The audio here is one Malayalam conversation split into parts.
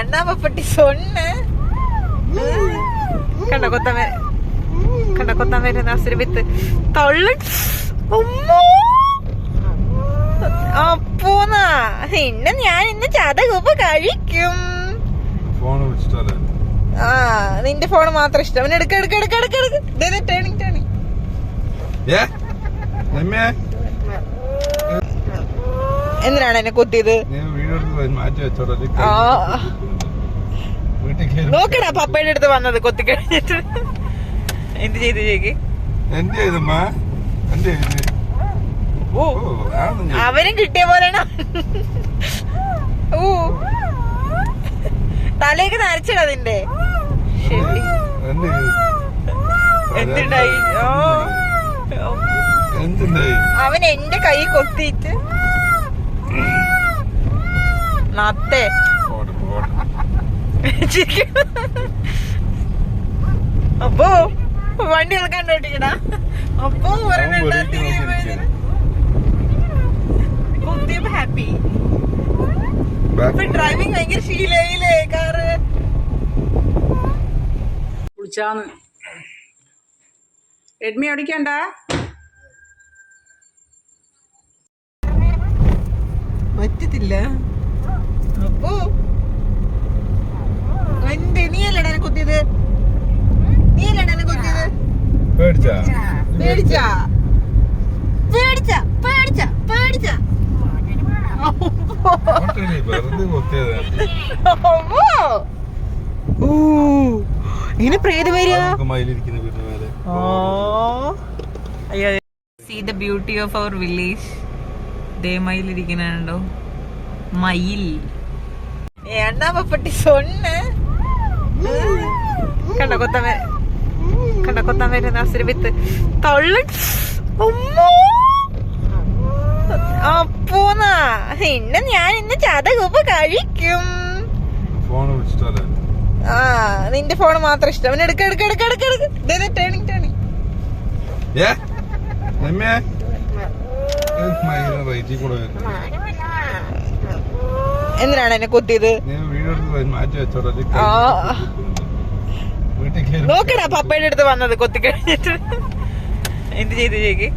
அண்ணாமப்பட்டி சொன்னேன் കണ്ട കൊത്താൻ വര കണ്ട കൊത്താൻ വരുന്ന അസുരവിത്ത് തള്ള ഉമ്മോ. അപ്പോന്നാ ഇന്ന് ഞാൻ ഇന്ന് ചതകുപ്പ് കഴിക്കും ഫോൺ വിളിച്ചിട്ടല്ലേ ആ നിന്റെ ഫോൺ മാത്രം ഇഷ്ടം അവൻ എടുക്ക എടുക്ക എടുക്ക എടുക്ക എടുക്ക ടേണിങ് ടേണിങ് ഏ രമ്യേ എന്തിനാണ് എന്നെ കൊത്തിയത് നീ വീഡിയോ എടുത്ത് മാറ്റി വെച്ചോടാ നോക്കടാ പപ്പയുടെ അടുത്ത് വന്നത് കൊത്തി കഴിഞ്ഞിട്ട്. എന്ത് ചെയ്തു ചേക്ക് അവനും കിട്ടിയ പോലെയാണ്. ഓ തലേക്ക് നരച്ചിട അതിന്റെ എന്തുണ്ടായി? അവൻ എന്റെ കൈ കൊത്തിയിട്ട്. നത്തേ. അപ്പോ വണ്ടി ഇളക്കാൻ ഓട്ടിക്കണ അപ്പോ നോക്കിയിരിക്കുകയാണ്. ഹാപ്പി ഡ്രൈവിംഗ് ഭയങ്കര ശീലയില്ലേ കാറ്? കുളിച്ചാന്ന്. റെഡ്മി ഓടിക്കണ്ട പറ്റത്തില്ല. അപ്പോ എന്റെ നീയല്ലടാ എന്നെ കുത്തിയത്? നീയല്ലടാ എന്നെ കുത്തിയത്? പേടിച്ചാ? പേടിച്ചാ? പേടിച്ചാ? പേടിച്ചാ? പേടിച്ചാ? നീ, ഇങ്ങനെ പ്രേത വരിക see the beauty of our village ദേ മയിലിരിക്കുന്നുണ്ടോ മയിൽ. എണ്ണാമപ്പട്ടി സൊണ്ണ കണ്ട കൊത്തമേ കണ്ട കൊത്താൻ വരുന്ന അസുരവിത്ത് തള്ള. അപ്പോന്നാ ഇന്ന് ഞാൻ ഇന്ന് ചതകൂപ്പ് കഴിക്കും. ആ നിന്റെ ഫോൺ മാത്രം ഇഷ്ടം. അവൻ എടുക്ക എടുക്ക എടുക്ക എടുക്ക എടുക്ക. Turning turning. എന്തിനാണ് എന്നെ കൊത്തിയത്? മാറ്റി ആ. നോക്കടാ പപ്പയുടെ അടുത്ത് വന്നത് കൊത്തി കഴിഞ്ഞിട്ട് എന്ത് ചെയ്തു ചേക്ക്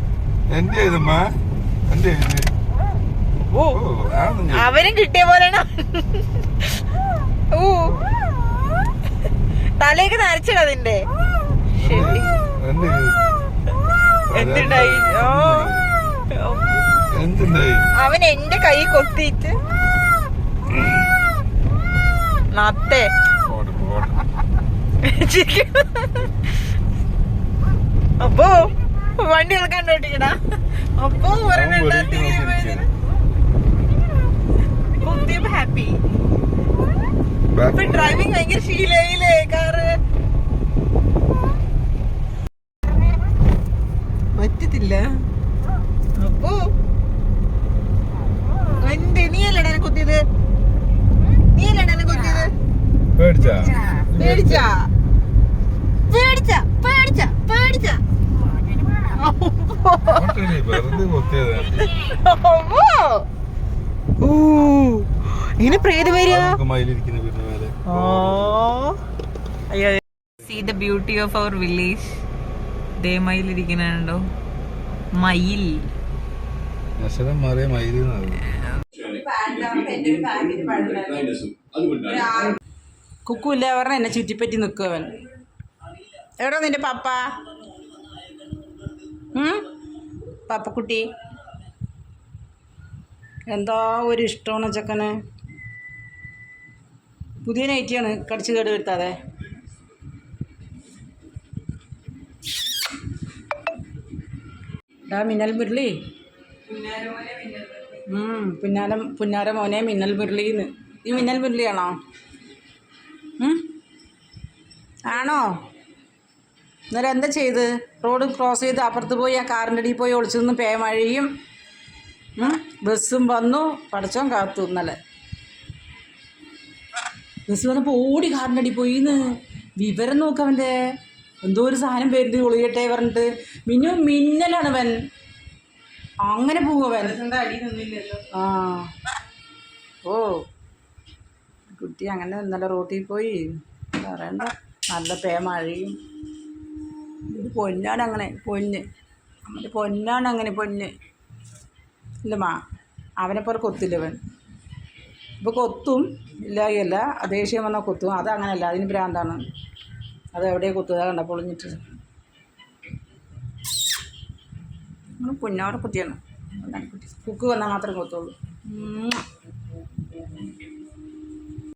എന്ത് ചെയ്തമ്മ എന്റെ ചെയ്ത് ആണെന്ന് കിട്ടിയ പോലെയാണ് ഓ തലേക്ക് നരച്ചിട അതിന്റെ എന്തുണ്ടായി? അവൻ എന്റെ കൈ കൊത്തിയിട്ട് പോട്ടെ പോട്ടെ അപ്പോ വണ്ടി ഇളക്കാൻ ഓട്ടിക്കടാ അപ്പോ ഹാപ്പി ഇപ്പൊ ഡ്രൈവിംഗ് ഭയങ്കര ശീലയില്ലേ കാറ് പറ്റത്തില്ല അപ്പോ എന്റെ നീയല്ലടാ എന്നെ കുത്തിയത് നീയല്ലടാ എന്നെ കുത്തിയത് പേടിച്ചാ? പേടിച്ചാ? പേടിച്ച? പേടിച്ച? പേടിച്ച? ഇങ്ങനെ പ്രേത വരിക see the beauty of our village ദേ മയിലിരിക്കുന്നുണ്ടോ? മയിൽ. മയിൽ മാറിയ കുക്കുമില്ല പറഞ്ഞ എന്നെ ചുറ്റിപ്പറ്റി നിൽക്കും അവൻ. എവിടെ നിന്റെ പപ്പ? പപ്പക്കുട്ടി. എന്താ ഒരു ഇഷ്ടമാണ് ചെക്കന്? പുതിയ നൈറ്റിയാണ് കടിച്ചു കേട് വരുത്താതെ. ഡാ മിന്നൽ മുരളി. പിന്നാലം പുന്നാരം മോനെ മിന്നൽ മുരളിന്ന്. ഈ മിന്നൽ മുരളിയാണോ? ആണോ? എന്നാലും എന്താ ചെയ്ത്? റോഡ് ക്രോസ് ചെയ്ത് അപ്പുറത്ത് പോയി ആ കാറിന്റെ അടിയിൽ പോയി ഒളിച്ചു നിന്ന് പേ മഴയും ബസ്സും വന്നു പടച്ചോൻ കാത്തു ഇന്നലെ. ബസ് വന്നപ്പോൾ ഓടി കാറിന്റെ അടിയിൽ പോയിന്ന്. വിവരം നോക്കവന്റെ എന്തോ ഒരു സാധനം വരുന്നത് ഒളിയട്ടെ പറഞ്ഞിട്ട്. മിന്നു മിന്നലാണ് അവൻ. അങ്ങനെ പോവൻ ആ. ഓ. കുട്ടി അങ്ങനെ ഇന്നലെ റോട്ടിൽ പോയി. പറയണ്ട? നല്ല പേ മഴയും. ഇത് പൊന്നാണ് അങ്ങനെ പൊന്ന്. നമ്മുടെ പൊന്നാണ് അങ്ങനെ പൊന്ന്. ഇല്ല മാ അവനെ പോലെ കൊത്തില്ല അവൻ ഇപ്പോൾ കൊത്തും ഇല്ലായല്ല ദേഷ്യം വന്നാൽ കൊത്തും. അത് അങ്ങനെയല്ല അതിന് ഭ്രാന്താണ്. അത് എവിടെ കുത്തുക? കണ്ട പൊളിഞ്ഞിട്ട്. പുന്നോടെ കുട്ടിയാണ്. കുട്ടി. കുക്ക് വന്നാൽ മാത്രമേ കൊത്തുള്ളൂ.